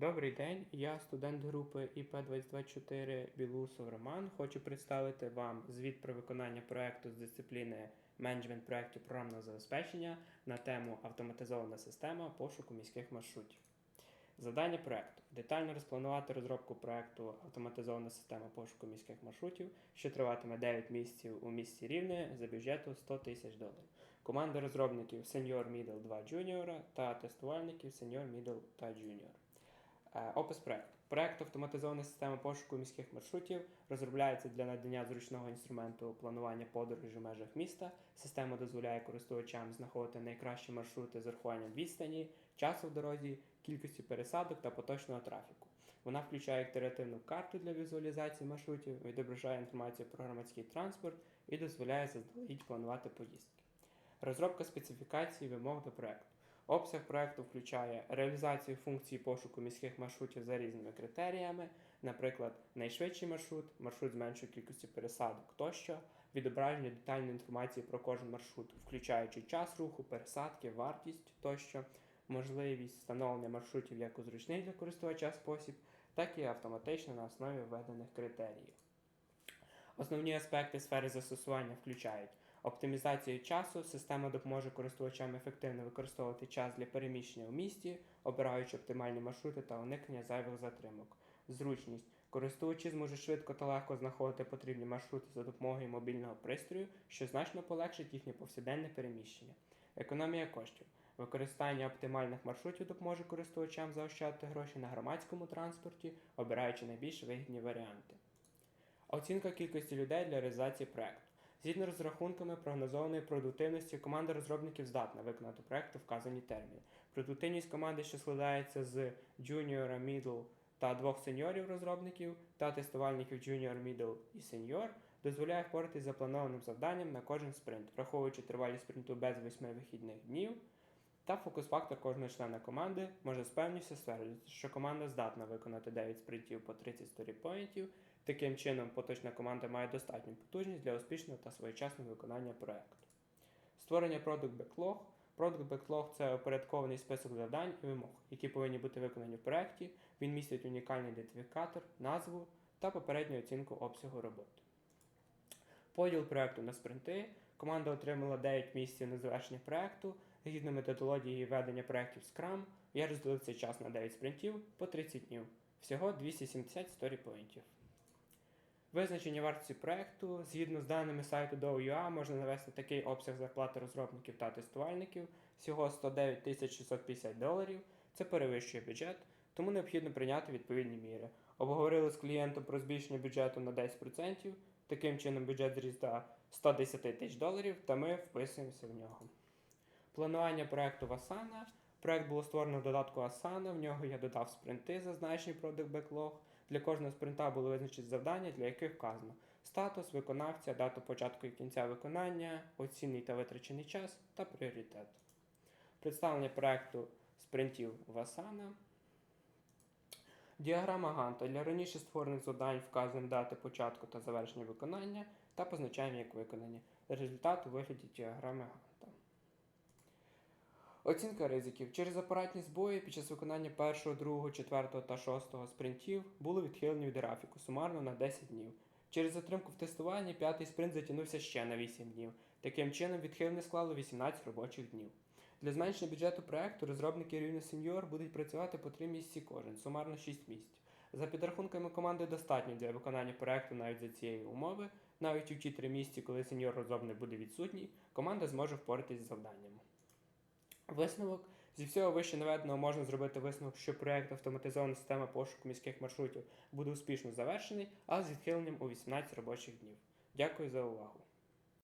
Добрий день, я студент групи ІП-2024 Білусов Роман. Хочу представити вам звіт про виконання проекту з дисципліни менеджмент проєктів програмного забезпечення на тему автоматизована система пошуку міських маршрутів. Завдання проекту детально розпланувати розробку проекту автоматизована система пошуку міських маршрутів, що триватиме 9 місяців у місті Рівне за бюджету 100 тисяч доларів. Команда розробників Senior Middle 2 Junior та тестувальників Senior Middle та Junior. Е, Опис проекту. Проект автоматизована система пошуку міських маршрутів розробляється для надання зручного інструменту планування подорожі в межах міста. Система дозволяє користувачам знаходити найкращі маршрути з урахуванням відстані, часу в дорозі, кількості пересадок та поточного трафіку. Вона включає інтерактивну карту для візуалізації маршрутів, відображає інформацію про громадський транспорт і дозволяє заздалегідь планувати поїздки. Розробка специфікацій вимог до проекту. Обсяг проекту включає реалізацію функції пошуку міських маршрутів за різними критеріями, наприклад, найшвидший маршрут, маршрут з меншою кількістю пересадок тощо, відображення детальної інформації про кожен маршрут, включаючи час руху, пересадки, вартість тощо, можливість встановлення маршрутів як у зручний для користувача спосіб, так і автоматично на основі введених критеріїв. Основні аспекти сфери застосування включають оптимізацію часу. Система допоможе користувачам ефективно використовувати час для переміщення у місті, обираючи оптимальні маршрути та уникнення зайвих затримок. Зручність. Користувачі зможуть швидко та легко знаходити потрібні маршрути за допомогою мобільного пристрою, що значно полегшить їхнє повсякденне переміщення. Економія коштів. Використання оптимальних маршрутів допоможе користувачам заощадити гроші на громадському транспорті, обираючи найбільш вигідні варіанти. Оцінка кількості людей для реалізації проекту. Згідно з розрахунками прогнозованої продуктивності, команда розробників здатна виконати проект у вказані терміни. Продуктивність команди, що складається з junior, middle та двох сеньорів розробників та тестувальників junior, middle і senior, дозволяє впоратись запланованим завданням на кожен спринт, враховуючи тривалість спринту без 8 вихідних днів. Та фокус-фактор кожного члена команди може з певністю стверджувати, що команда здатна виконати 9 спринтів по 30 сторіпоінтів. Таким чином, поточна команда має достатню потужність для успішного та своєчасного виконання проекту. Створення Product Backlog. Product Backlog – це упорядкований список завдань і вимог, які повинні бути виконані в проєкті. Він містить унікальний ідентифікатор, назву та попередню оцінку обсягу роботи. Поділ проекту на спринти. Команда отримала 9 місяців на завершення проекту. Згідно методології ведення проєктів Scrum, я розділив цей час на 9 спринтів по 30 днів. Всього 270 сторіпоінтів. Визначення вартості проекту. Згідно з даними сайту DOUA, можна навести такий обсяг зарплати розробників та тестувальників всього 109 650 доларів. Це перевищує бюджет, тому необхідно прийняти відповідні міри. Обговорили з клієнтом про збільшення бюджету на 10%. Таким чином бюджет зріс до 110 тисяч доларів, та ми вписуємося в нього. Планування проекту в Asana. Проект було створено в додатку Asana, в нього я додав спринти, зазначені Product Backlog. Для кожного спринта було визначені завдання, для яких вказано статус, виконавця, дату початку і кінця виконання, оцінний та витрачений час та пріоритет. Представлення проекту спринтів в Asana. Діаграма Ганта. Для раніше створених завдань вказуємо дати початку та завершення виконання та позначаємо як виконані. Результат у вигляді діаграми Ганта. Оцінка ризиків. Через апаратні збої під час виконання першого, другого, четвертого та шостого спринтів були відхилені від графіку сумарно на 10 днів. Через затримку в тестуванні п'ятий спринт затягнувся ще на 8 днів. Таким чином, відхилення склало 18 робочих днів. Для зменшення бюджету проекту розробники рівня сеньор будуть працювати по 3 місяці кожен, сумарно 6 місяців. За підрахунками команди достатньо для виконання проекту навіть за цієї умови. Навіть у ті 3 місяці, коли сеньор розробник буде відсутній, команда зможе впоратись з завданням. Висновок зі всього вище наведеного можна зробити висновок, що проєкт автоматизована система пошуку міських маршрутів буде успішно завершений, але з відхиленням у 18 робочих днів. Дякую за увагу.